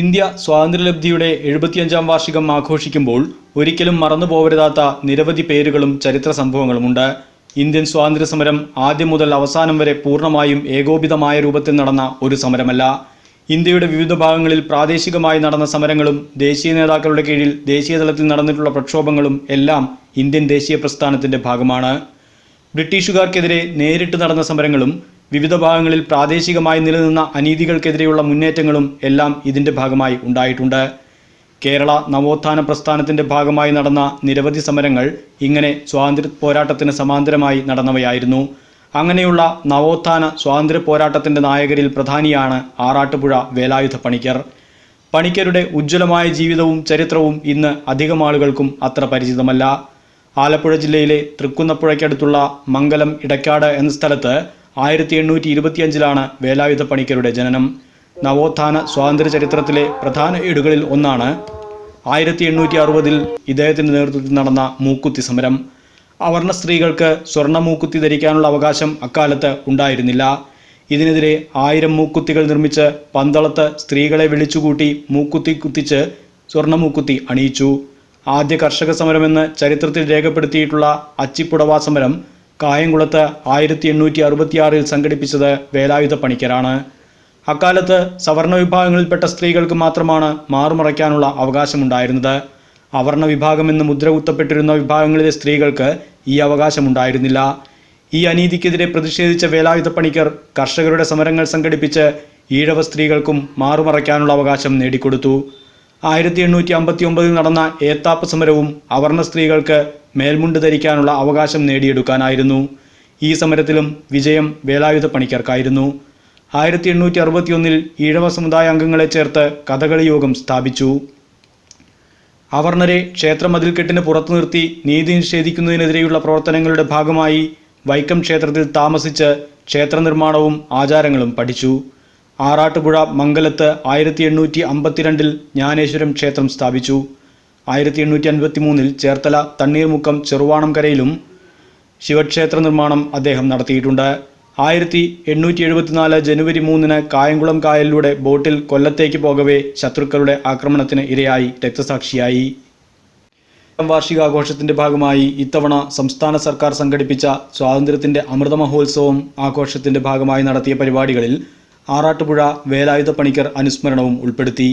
India സ്വാതന്ത്ര്യലബ്ധിയുടെ എഴുപത്തിയഞ്ചാം വാർഷികം ആഘോഷിക്കുമ്പോൾ ഒരിക്കലും മറന്നു പോകരുതാത്ത നിരവധി പേരുകളും ചരിത്ര സംഭവങ്ങളുമുണ്ട്. ഇന്ത്യൻ സ്വാതന്ത്ര്യ സമരം ആദ്യം മുതൽ അവസാനം വരെ പൂർണമായും ഏകോപിതമായ രൂപത്തിൽ നടന്ന ഒരു സമരമല്ല. ഇന്ത്യയുടെ വിവിധ ഭാഗങ്ങളിൽ പ്രാദേശികമായി നടന്ന സമരങ്ങളും ദേശീയ നേതാക്കളുടെ കീഴിൽ ദേശീയ തലത്തിൽ നടന്നിട്ടുള്ള പ്രക്ഷോഭങ്ങളും എല്ലാം ഇന്ത്യൻ ദേശീയ പ്രസ്ഥാനത്തിന്റെ ഭാഗമാണ്. ബ്രിട്ടീഷുകാർക്കെതിരെ നേരിട്ട് നടന്ന സമരങ്ങളും വിവിധ ഭാഗങ്ങളിൽ പ്രാദേശികമായി നിലനിന്ന അനീതികൾക്കെതിരെയുള്ള മുന്നേറ്റങ്ങളും എല്ലാം ഇതിന്റെ ഭാഗമായി ഉണ്ടായിട്ടുണ്ട്. കേരള നവോത്ഥാന പ്രസ്ഥാനത്തിന്റെ ഭാഗമായി നടന്ന നിരവധി സമരങ്ങൾ ഇങ്ങനെ സ്വാതന്ത്ര്യ പോരാട്ടത്തിന് സമാന്തരമായി നടന്നവയായിരുന്നു. അങ്ങനെയുള്ള നവോത്ഥാന സ്വാതന്ത്ര്യ പോരാട്ടത്തിന്റെ നായകരിൽ പ്രധാനിയാണ് ആറാട്ടുപുഴ വേലായുധ പണിക്കർ. പണിക്കരുടെ ഉജ്ജ്വലമായ ജീവിതവും ചരിത്രവും ഇന്ന് അധികം ആളുകൾക്കും അത്ര പരിചിതമല്ല. ആലപ്പുഴ ജില്ലയിലെ തൃക്കുന്നപ്പുഴയ്ക്കടുത്തുള്ള മംഗലം ഇടക്കാട് എന്ന സ്ഥലത്ത് ആയിരത്തി എണ്ണൂറ്റി ഇരുപത്തിയഞ്ചിലാണ് വേലായുധ പണിക്കരുടെ ജനനം. നവോത്ഥാന സ്വാതന്ത്ര്യ ചരിത്രത്തിലെ പ്രധാന ഏടുകളിൽ ഒന്നാണ് ആയിരത്തി എണ്ണൂറ്റി അറുപതിൽ ഇദ്ദേഹത്തിന്റെ നേതൃത്വത്തിൽ നടന്ന മൂക്കുത്തി സമരം. അവർണ സ്ത്രീകൾക്ക് സ്വർണ മൂക്കുത്തി ധരിക്കാനുള്ള അവകാശം അക്കാലത്ത് ഉണ്ടായിരുന്നില്ല. ഇതിനെതിരെ ആയിരം മൂക്കുത്തികൾ നിർമ്മിച്ച് പന്തളത്ത് സ്ത്രീകളെ വിളിച്ചുകൂട്ടി മൂക്കുത്തി കുത്തിച്ച് സ്വർണ മൂക്കുത്തി അണിയിച്ചു. ആദ്യ കർഷക സമരമെന്ന് ചരിത്രത്തിൽ രേഖപ്പെടുത്തിയിട്ടുള്ള അച്ചിപ്പുടവ സമരം കായംകുളത്ത് ആയിരത്തി എണ്ണൂറ്റി അറുപത്തിയാറിൽ സംഘടിപ്പിച്ചത് വേലായുധ പണിക്കരാണ്. അക്കാലത്ത് സവർണ വിഭാഗങ്ങളിൽപ്പെട്ട സ്ത്രീകൾക്ക് മാത്രമാണ് മാറുമറയ്ക്കാനുള്ള അവകാശമുണ്ടായിരുന്നത്. അവർണ വിഭാഗമെന്ന് മുദ്ര കുത്തപ്പെട്ടിരുന്ന വിഭാഗങ്ങളിലെ സ്ത്രീകൾക്ക് ഈ അവകാശമുണ്ടായിരുന്നില്ല. ഈ അനീതിക്കെതിരെ പ്രതിഷേധിച്ച വേലായുധ പണിക്കർ കർഷകരുടെ സമരങ്ങൾ സംഘടിപ്പിച്ച് ഈഴവ സ്ത്രീകൾക്കും മാറുമറയ്ക്കാനുള്ള അവകാശം നേടിക്കൊടുത്തു. ആയിരത്തി എണ്ണൂറ്റി അമ്പത്തി ഒമ്പതിൽ നടന്ന ഏത്താപ്പ് സമരവും അവർണ സ്ത്രീകൾക്ക് മേൽമുണ്ട് ധരിക്കാനുള്ള അവകാശം നേടിയെടുക്കാനായിരുന്നു. ഈ സമരത്തിലും വിജയം വേലായുധ പണിക്കർക്കായിരുന്നു. ആയിരത്തി എണ്ണൂറ്റി അറുപത്തിയൊന്നിൽ ഈഴവ സമുദായ അംഗങ്ങളെ ചേർത്ത് കഥകളി യോഗം സ്ഥാപിച്ചു. അവർണരെ ക്ഷേത്രമതിൽക്കെട്ടിന് പുറത്തു നിർത്തി നീതി നിഷേധിക്കുന്നതിനെതിരെയുള്ള പ്രവർത്തനങ്ങളുടെ ഭാഗമായി വൈക്കം ക്ഷേത്രത്തിൽ താമസിച്ച് ക്ഷേത്ര നിർമ്മാണവും ആചാരങ്ങളും പഠിച്ചു. ആറാട്ടുപുഴ മംഗലത്ത് ആയിരത്തി എണ്ണൂറ്റി അമ്പത്തിരണ്ടിൽ ജ്ഞാനേശ്വരം ക്ഷേത്രം സ്ഥാപിച്ചു. ആയിരത്തി എണ്ണൂറ്റി അൻപത്തി മൂന്നിൽ ചേർത്തല തണ്ണീർമുക്കം ചെറുവാണംകരയിലും ശിവക്ഷേത്ര നിർമ്മാണം അദ്ദേഹം നടത്തിയിട്ടുണ്ട്. ആയിരത്തി എണ്ണൂറ്റി എഴുപത്തിനാല് ജനുവരി മൂന്നിന് കായംകുളം കായലിലൂടെ ബോട്ടിൽ കൊല്ലത്തേക്ക് പോകവേ ശത്രുക്കളുടെ ആക്രമണത്തിന് ഇരയായി രക്തസാക്ഷിയായി. വാർഷികാഘോഷത്തിന്റെ ഭാഗമായി ഇത്തവണ സംസ്ഥാന സർക്കാർ സംഘടിപ്പിച്ച സ്വാതന്ത്ര്യത്തിന്റെ അമൃത മഹോത്സവം ആഘോഷത്തിന്റെ ഭാഗമായി നടത്തിയ പരിപാടികളിൽ ആറാട്ടുപുഴ വേലായുധ പണിക്കർ അനുസ്മരണവും ഉൾപ്പെടുത്തി.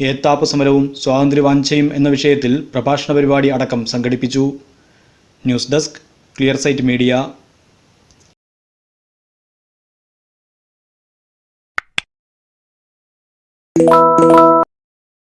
ഏത്താപ്പ് സമരവും സ്വാതന്ത്ര്യവാഞ്ചയും എന്ന വിഷയത്തിൽ പ്രഭാഷണ പരിപാടി അടക്കം സംഘടിപ്പിച്ചു. News desk clear sight media.